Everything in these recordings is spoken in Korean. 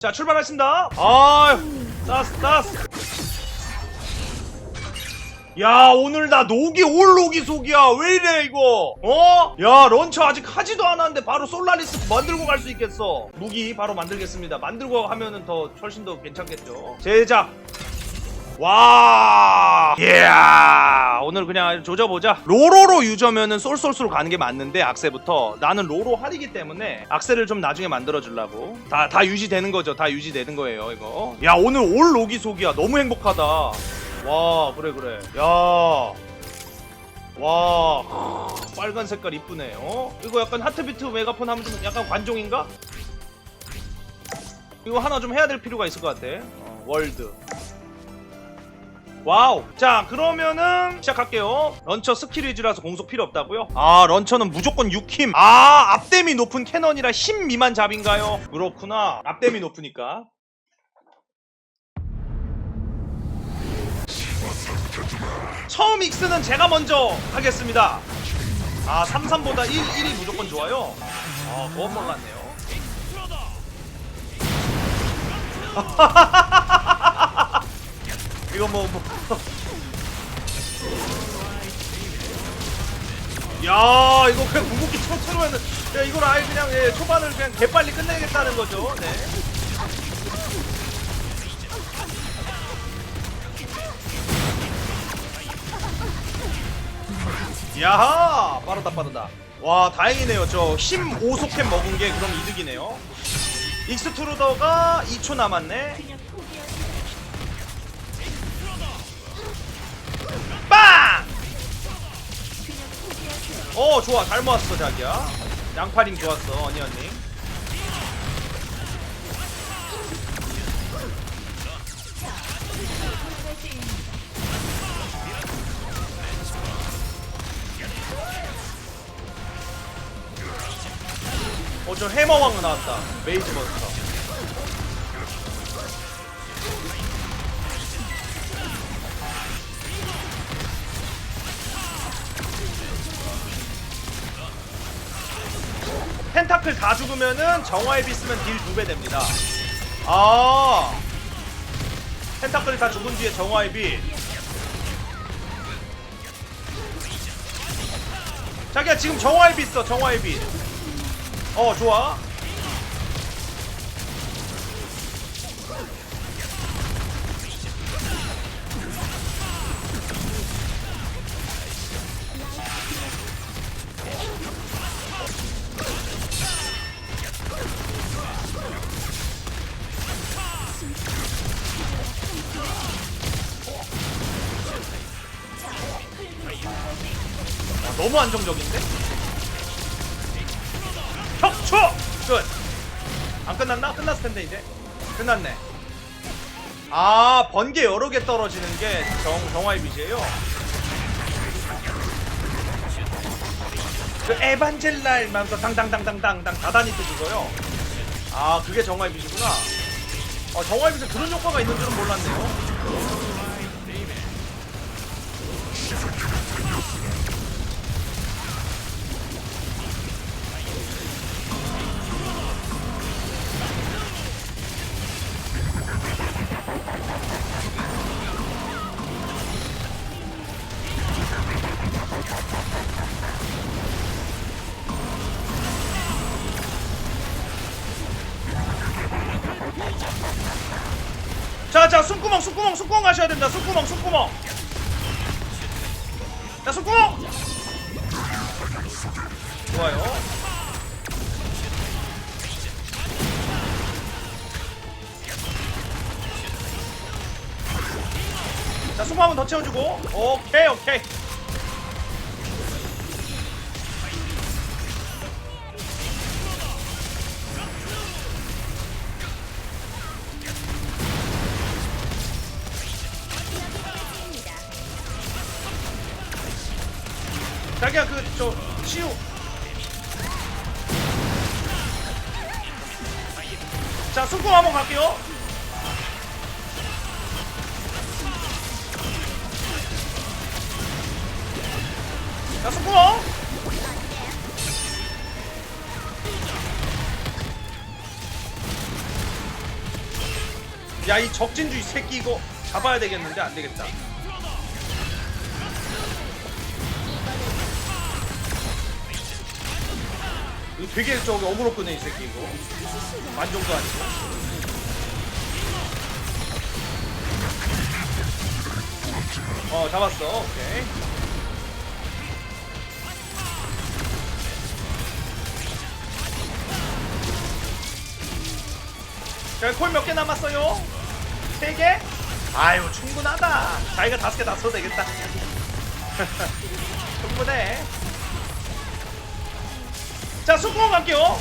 자 출발하신다. 아 따스 따스. 야 오늘 나 녹이 올 녹이 속이야. 왜 이래 이거? 어? 야 런처 아직 하지도 않았는데 바로 솔라리스 만들고 갈 수 있겠어. 무기 바로 만들겠습니다. 만들고 하면은 더 훨씬 더 괜찮겠죠. 제작 와, 이야, 오늘 그냥 조져보자. 로로로 유저면은 쏠쏠쏠 가는 게 맞는데 악세부터 나는 로로 할이기 때문에 악세를 좀 나중에 만들어 주려고. 다 다 유지되는 거죠. 다 유지되는 거예요, 이거. 야, 오늘 올 로기 속이야. 너무 행복하다. 와, 그래 그래. 야. 와, 빨간 색깔 이쁘네. 어? 이거 약간 하트비트 메가폰 하면 좀 약간 관종인가? 이거 하나 좀 해야 될 필요가 있을 것 같아. 어, 월드. 와우. 자 그러면은 시작할게요. 런처 스킬 위주라서 공속 필요 없다고요? 아 런처는 무조건 6힘. 아 앞댐이 높은 캐넌이라 힘 미만 잡인가요? 그렇구나. 앞댐이 높으니까. 처음 익스는 제가 먼저 하겠습니다. 아 33보다 1, 1이 무조건 좋아요? 아 그건 몰랐네요 이거 뭐 뭐. 야 이거 그냥 궁극기 쳐트로면은 야 이걸 아예 그냥 예, 초반을 그냥 개빨리 끝내겠다는 거죠. 네. 야하 빠르다 빠르다. 와 다행이네요. 저 힘 5소캠 먹은 게 그럼 이득이네요. 익스트루더가 2초 남았네. 어 좋아. 잘 모았어 자기야. 양파링 좋았어 어니언님 어저 해머왕 나왔다. 메이즈 버스터 펜타클 다 죽으면은 정화의 비 쓰면 딜두배 됩니다. 아 펜타클이 다 죽은 뒤에 정화의 비. 자기야 지금 정화의 비 있어 정화의 비. 어 좋아. 너무 안정적인데? 혁초! 끝! 안 끝났나? 끝났을 텐데 이제 끝났네 아 번개 여러 개 떨어지는 게 정, 정화의 빛이에요 그 에반젤라 일면서 당당당당당당 다단히 또 죽어요 아 그게 정화의 빛이구나 어, 정화의 빛에 그런 효과가 있는 줄은 몰랐네요 자, 자, 숨구멍, 숨구멍, 숨구멍 가셔야 됩니다. 숨구멍, 숨구멍. 자, 숨구멍. 좋아요. 자, 숨구 한번 더 채워주고. 오케이, 오케이. 자기야, 그, 저, 치유. 자, 숨구 한번 갈게요. 자, 숨구멍. 야이 적진주의 새끼 이거 잡아야 되겠는데 안 되겠다. 이거 되게 저기 어무롭거네 이 새끼 이거. 만종도 아니고. 어 잡았어. 오케이. 자, 콜몇 개 남았어요? 세 개? 아유, 충분하다. 자기가 다섯 개 다 써도 되겠다. 충분해. 자, 숙공 갈게요.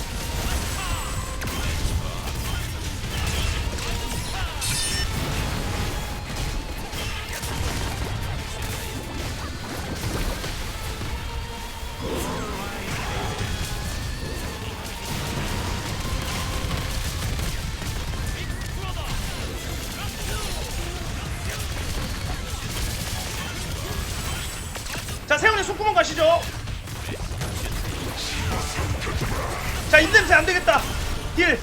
자, 세훈이 숙구멍 가시죠. 자, 입냄새 안 되겠다. 딜.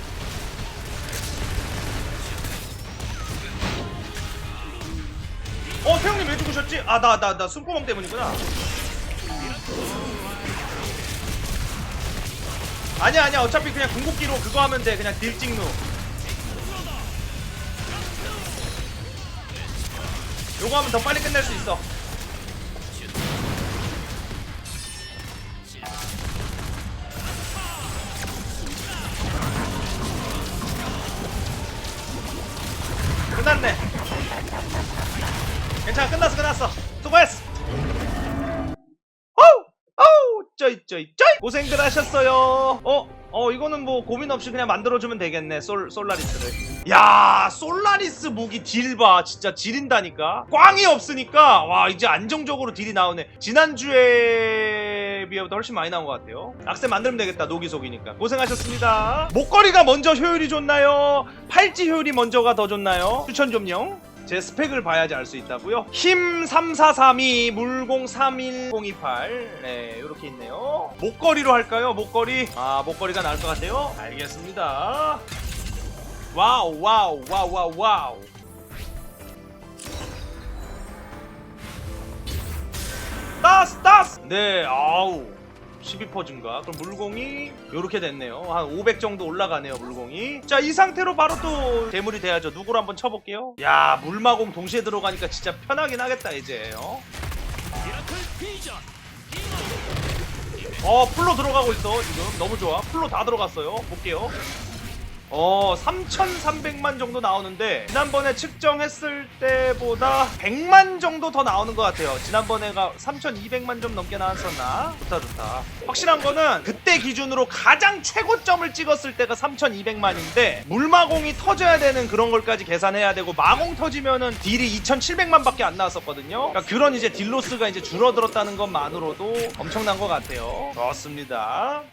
어, 세훈님 왜 죽으셨지? 아, 나, 나, 나 숨구멍 때문이구나. 아니야, 아니야. 어차피 그냥 궁극기로 그거 하면 돼. 그냥 딜 찍누. 요거 하면 더 빨리 끝낼 수 있어. 끝났어. 수고했어. 어우, 어우, 쩌이, 쩌이, 쩌이. 고생들 하셨어요. 어, 어, 이거는 뭐 고민 없이 그냥 만들어주면 되겠네. 솔, 솔라리스를. 야, 솔라리스 무기 딜 봐. 진짜 지린다니까. 꽝이 없으니까, 와, 이제 안정적으로 딜이 나오네. 지난주에 비해보다 훨씬 많이 나온 것 같아요. 악세 만들면 되겠다. 녹이속이니까. 고생하셨습니다. 목걸이가 먼저 효율이 좋나요? 팔찌 효율이 먼저가 더 좋나요? 추천 좀요. 제 스펙을 봐야지 알 수 있다고요. 힘 3432, 물공 31028. 네, 이렇게 있네요. 목걸이로 할까요? 목걸이. 아, 목걸이가 나을 것 같아요. 알겠습니다. 와우, 와우, 와우, 와우, 와우. 따스, 따스. 네, 아우. 12% 증가. 그럼 물공이 이렇게 됐네요. 한 500 정도 올라가네요, 물공이. 자, 이 상태로 바로 또 대물이 돼야죠. 누구로 한번 쳐볼게요. 야, 물마공 동시에 들어가니까 진짜 편하긴 하겠다, 이제. 어, 어 풀로 들어가고 있어, 지금. 너무 좋아. 풀로 다 들어갔어요. 볼게요. 어, 3,300만 정도 나오는데 지난번에 측정했을 때보다 100만 정도 더 나오는 것 같아요. 지난번에가 3,200만 좀 넘게 나왔었나? 좋다 좋다. 확실한 거는 그때 기준으로 가장 최고점을 찍었을 때가 3,200만인데 물마공이 터져야 되는 그런 걸까지 계산해야 되고 마공 터지면은 딜이 2,700만밖에 안 나왔었거든요. 그러니까 그런 이제 딜로스가 이제 줄어들었다는 것만으로도 엄청난 것 같아요. 좋습니다.